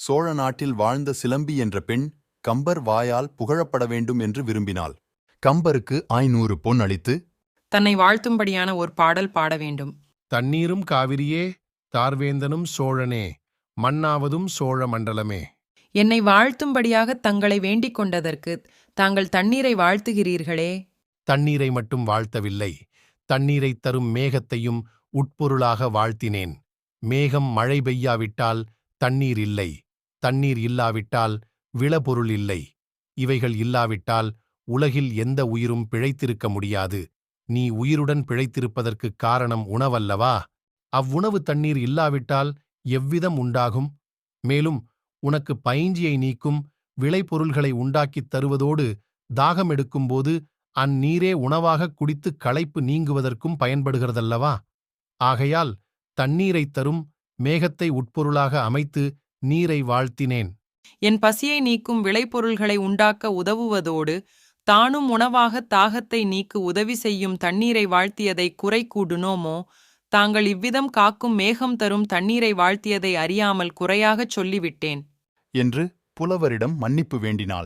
சோழ நாட்டில் வாழ்ந்த சிலம்பி என்ற பெண் கம்பர் வாயால் புகழப்பட வேண்டும் என்று விரும்பினாள். கம்பருக்கு ஐநூறு பொன் அளித்து தன்னை வாழ்த்தும்படியான ஒரு பாடல் பாட வேண்டும். தண்ணீரும் காவிரியே தார்வேந்தனும் சோழனே மண்ணாவதும் சோழ மண்டலமே. என்னை வாழ்த்தும்படியாக தங்களை வேண்டிக் கொண்டதற்கு தாங்கள் தண்ணீரை வாழ்த்துகிறீர்களே. தண்ணீரை மட்டும் வாழ்த்தவில்லை தண்ணீரைத் தரும் மேகத்தையும் உட்பொருளாக வாழ்த்தினேன். மேகம் மழை பெய்யாவிட்டால் தண்ணீர் இல்லை. தண்ணீர் இல்லாவிட்டால் விளபொருள் இல்லை. இவைகள் இல்லாவிட்டால் உலகில் எந்த உயிரும் பிழைத்திருக்க முடியாது. நீ உயிருடன் பிழைத்திருப்பதற்குக் காரணம் உணவல்லவா? அவ்வுணவு தண்ணீர் இல்லாவிட்டால் எவ்விதம் உண்டாகும்? மேலும் உனக்கு பைஞ்சியை நீக்கும் விளைபொருள்களை உண்டாக்கித் தருவதோடு தாகம் எடுக்கும்போது அந்நீரே உணவாகக் குடித்துக் களைப்பு நீங்குவதற்கும் பயன்படுகிறதல்லவா? ஆகையால் தண்ணீரைத் தரும் மேகத்தை உட்பொருளாக அமைத்து நீரை வாழ்த்தினேன். என் பசியை நீக்கும் விளைபொருள்களை உண்டாக்க உதவுவதோடு தானும் உணவாக தாகத்தை நீக்கு உதவி செய்யும் தண்ணீரை வாழ்த்தியதை குறை கூடுனோமோ? தாங்கள் இவ்விதம் காக்கும் மேகம் தரும் தண்ணீரை வாழ்த்தியதை அறியாமல் குறையாகச் சொல்லிவிட்டேன். என்று புலவரிடம் மன்னிப்பு வேண்டினாள்.